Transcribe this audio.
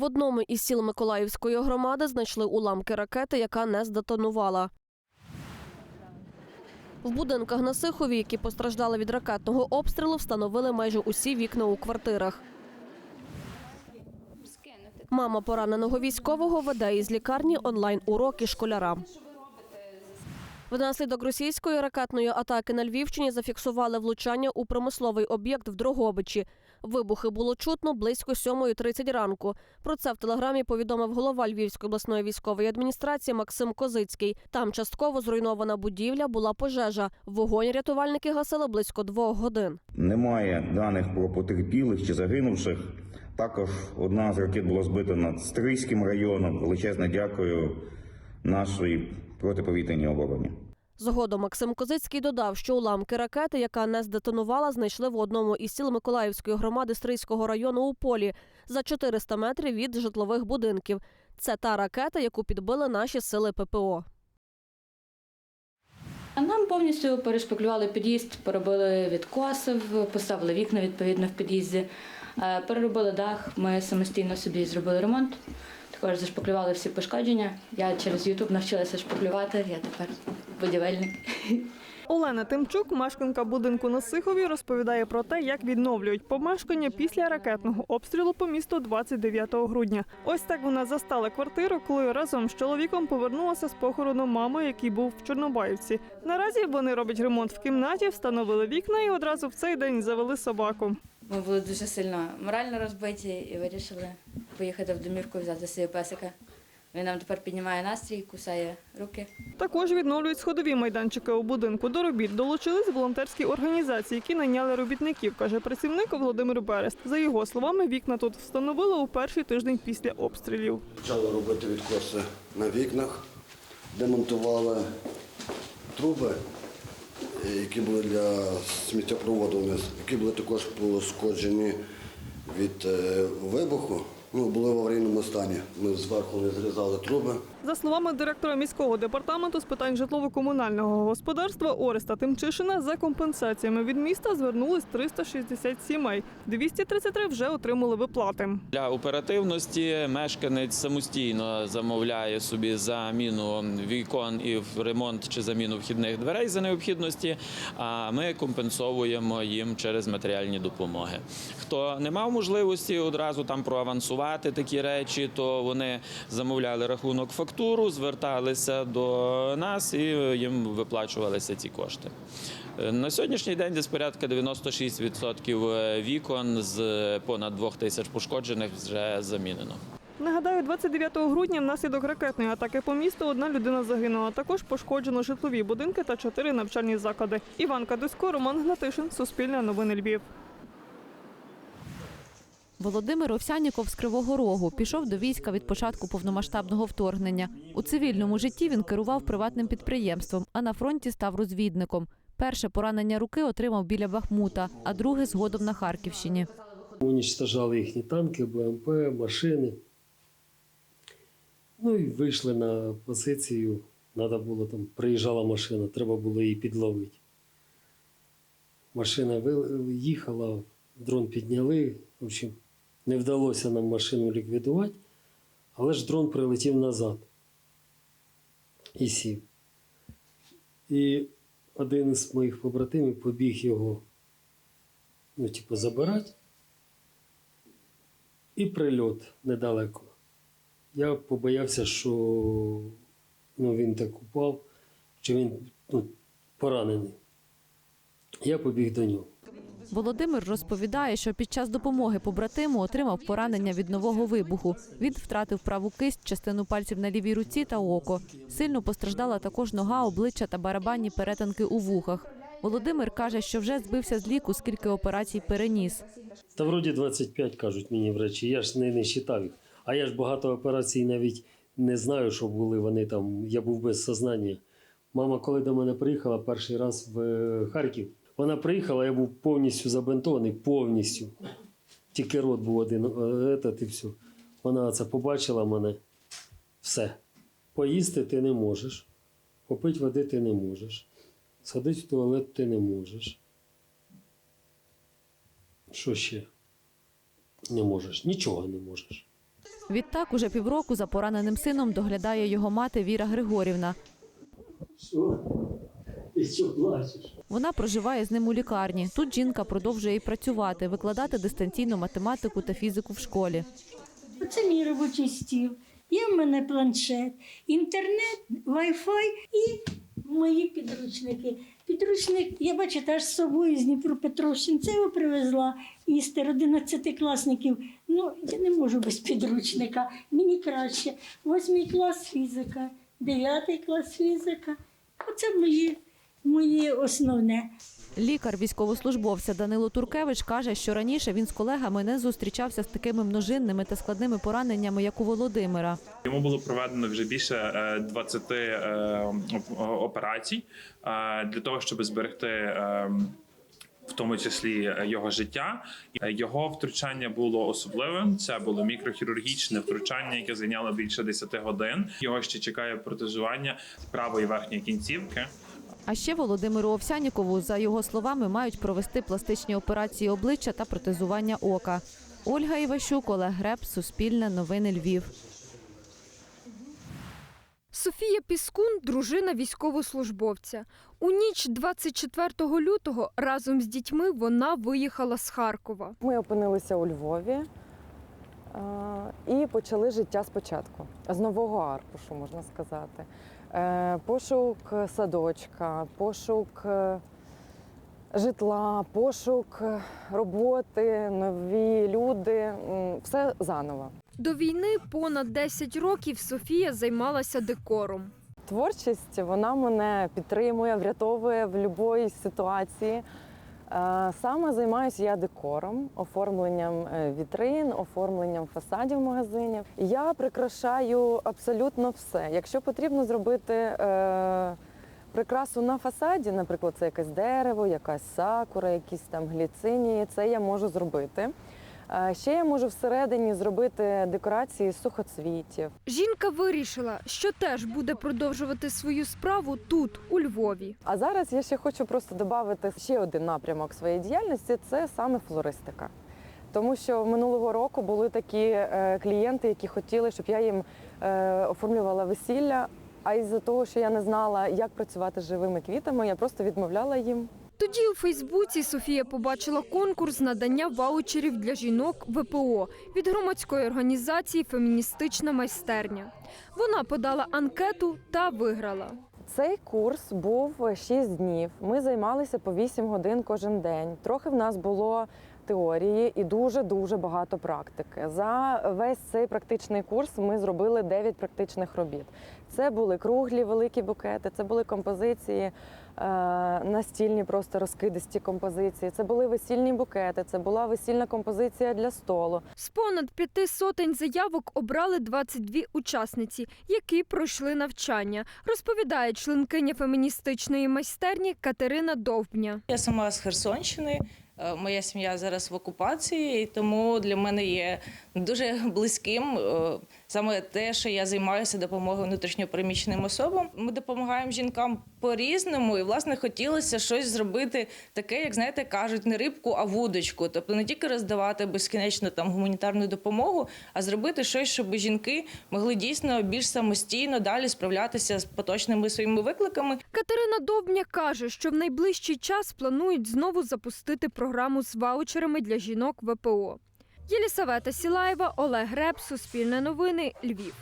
В одному із сіл Миколаївської громади знайшли уламки ракети, яка не здетонувала. В будинках на Сихові, які постраждали від ракетного обстрілу, встановили майже усі вікна у квартирах. Мама пораненого військового веде із лікарні онлайн-уроки школярам. Внаслідок російської ракетної атаки на Львівщині зафіксували влучання у промисловий об'єкт в Дрогобичі. Вибухи було чутно близько 7.30 ранку. Про це в телеграмі повідомив голова Львівської обласної військової адміністрації Максим Козицький. Там частково зруйнована будівля була пожежа. Вогонь рятувальники гасили близько двох годин. Немає даних про потерпілих чи загинувших. Також одна з ракет була збита над Стрийським районом. Величезне дякую нашій протиповітряній обороні. Згодом Максим Козицький додав, що уламки ракети, яка не здетонувала, знайшли в одному із сіл Миколаївської громади Стрийського району у полі за 400 метрів від житлових будинків. Це та ракета, яку підбили наші сили ППО. Нам повністю перешпаклювали під'їзд, поробили відкоси, поставили вікна відповідно в під'їзді, е, переробили дах. Ми самостійно собі зробили ремонт. Також зашпаклювали всі пошкодження. Я через YouTube навчилася шпаклювати. Я тепер будівельник. Олена Тимчук, мешканка будинку на Сихові, розповідає про те, як відновлюють помешкання після ракетного обстрілу по місту 29 грудня. Ось так вона застала квартиру, коли разом з чоловіком повернулася з похорону мами, який був в Чорнобаївці. Наразі вони роблять ремонт в кімнаті, встановили вікна і одразу в цей день завели собаку. Ми були дуже сильно морально розбиті і вирішили поїхати в домівку, взяти собі песика. Він нам тепер піднімає настрій, кусає руки. Також відновлюють сходові майданчики у будинку. До робіт долучились волонтерські організації, які найняли робітників, каже працівник Володимир Берест. За його словами, вікна тут встановили у перший тиждень після обстрілів. Почали робити відкоси на вікнах, демонтували труби, які були для сміттєпроводу які були також пошкоджені від е, вибуху. Ну, були в аварійному стані. Ми зверху не зрізали труби. За словами директора міського департаменту з питань житлово-комунального господарства Ореста Тимчишина, за компенсаціями від міста звернулись 360 сімей. 233 вже отримали виплати. Для оперативності мешканець самостійно замовляє собі заміну вікон і в ремонт чи заміну вхідних дверей за необхідності. А ми компенсовуємо їм через матеріальні допомоги. Хто не мав можливості одразу там проавансувати такі речі, то вони замовляли рахунок фактуру, зверталися до нас і їм виплачувалися ці кошти. Е, На сьогоднішній день десь порядка 96% вікон з понад 2 тисяч пошкоджених вже замінено. Нагадаю, 29 грудня внаслідок ракетної атаки по місту одна людина загинула. Також пошкоджено житлові будинки та чотири навчальні заклади. Іван Кадусько, Роман Гнатишин, Суспільне новини Львів. Володимир Овсяніков з Кривого Рогу пішов до війська від початку повномасштабного вторгнення. У цивільному житті він керував приватним підприємством, а на фронті став розвідником. Перше поранення руки отримав біля Бахмута, а друге згодом на Харківщині. Унічтожали їхні танки, БМП, машини. Ну і вийшли на позицію. Треба було там, приїжджала машина, треба було її підловити. Машина їхала, дрон підняли. В общем, не вдалося нам машину ліквідувати, але ж дрон прилетів назад і сів. І один із моїх побратимів побіг його, ну, типу, забирати. І прильот недалеко. Я побоявся, що ну, він так упав, що він ну, поранений. Я побіг до нього. Володимир розповідає, що під час допомоги побратиму отримав поранення від нового вибуху. Він втратив праву кисть, частину пальців на лівій руці та око. Сильно постраждала також нога, обличчя та барабанні перетинки у вухах. Володимир каже, що вже збився з ліку, скільки операцій переніс. Та вроді 25 кажуть мені врачі, я ж не, не считав їх. А я ж багато операцій навіть не знаю, що були вони там. Я був без сознання. Мама, коли до мене приїхала перший раз в е, Харків, вона приїхала, я був повністю забинтований, повністю. Тільки рот був один, е, этот, і все. Вона це побачила мене. Все. Поїсти ти не можеш, попити води ти не можеш, сходити в туалет ти не можеш. Що ще? Не можеш, нічого не можеш. Відтак, уже півроку за пораненим сином доглядає його мати Віра Григорівна. Що? Ти що плачеш? Вона проживає з ним у лікарні. Тут жінка продовжує і працювати, викладати дистанційну математику та фізику в школі. Оце мій робочий стіл. Є в мене планшет, інтернет, вай-фай і мої підручники. Підручник, я бачу, теж з собою з Дніпропетровщини. Це його привезла істер 11 класників. Ну, я не можу без підручника. Мені краще. Восьмий клас фізика, дев'ятий клас фізика. Оце мої, мої основне. Лікар військовослужбовця Данило Туркевич каже, що раніше він з колегами не зустрічався з такими множинними та складними пораненнями, як у Володимира. Йому було проведено вже більше е, 20 е, операцій е, для того, щоб зберегти. е, В тому числі е, його життя, Е, його втручання було особливим. Це було мікрохірургічне втручання, яке зайняло більше 10 годин. Його ще чекає протезування правої верхньої кінцівки. А ще Володимиру Овсянікову, за його словами, мають провести пластичні операції обличчя та протезування ока. Ольга Іващук, Олег Греб, Суспільне, Новини Львів. Софія Піскун дружина військовослужбовця. У ніч 24 лютого разом з дітьми вона виїхала з Харкова. Ми опинилися у Львові і почали життя спочатку, з нового аркушу, можна сказати. Е, Пошук садочка, пошук е, житла, пошук е, роботи, нові люди все заново. До війни понад 10 років Софія займалася декором. Творчість вона мене підтримує, врятовує в будь-якій ситуації. Е, Саме займаюся я декором, оформленням е, вітрин, оформленням фасадів магазинів. Я прикрашаю абсолютно все. Якщо потрібно зробити е, прикрасу на фасаді, наприклад, це якесь дерево, якась сакура, якісь там гліцинії, це я можу зробити. Ще я можу всередині зробити декорації з сухоцвітів. Жінка вирішила, що теж буде продовжувати свою справу тут, у Львові. А зараз я ще хочу просто додати ще один напрямок своєї діяльності це саме флористика. Тому що минулого року були такі е, клієнти, які хотіли, щоб я їм е, оформлювала весілля. А із-за того, що я не знала, як працювати з живими квітами, я просто відмовляла їм. Тоді у Фейсбуці Софія побачила конкурс надання ваучерів для жінок ВПО від громадської організації Феміністична майстерня. Вона подала анкету та виграла. Цей курс був 6 днів. Ми займалися по 8 годин кожен день. Трохи в нас було теорії і дуже дуже багато практики. За весь цей практичний курс ми зробили 9 практичних робіт. Це були круглі великі букети, це були композиції, настільні просто розкидисті композиції. Це були весільні букети, це була весільна композиція для столу. З понад п'яти сотень заявок обрали 22 учасниці, які пройшли навчання, розповідає членкиня феміністичної майстерні Катерина Довбня. Я сама з Херсонщини. е, Моя сім'я зараз в окупації, і тому для мене є дуже близьким е, саме те, що я займаюся допомогою внутрішньопереміщеним особам. Ми допомагаємо жінкам по-різному, і власне хотілося щось зробити таке, як знаєте, кажуть, не рибку, а вудочку. Тобто не тільки роздавати безкінечно там гуманітарну допомогу, а зробити щось, щоб жінки могли дійсно більш самостійно далі справлятися з поточними своїми викликами. Катерина Довбня каже, що в найближчий час планують знову запустити програму з ваучерами для жінок ВПО. Єлісавета Сілаєва, Олег Греб, Суспільне новини, Львів.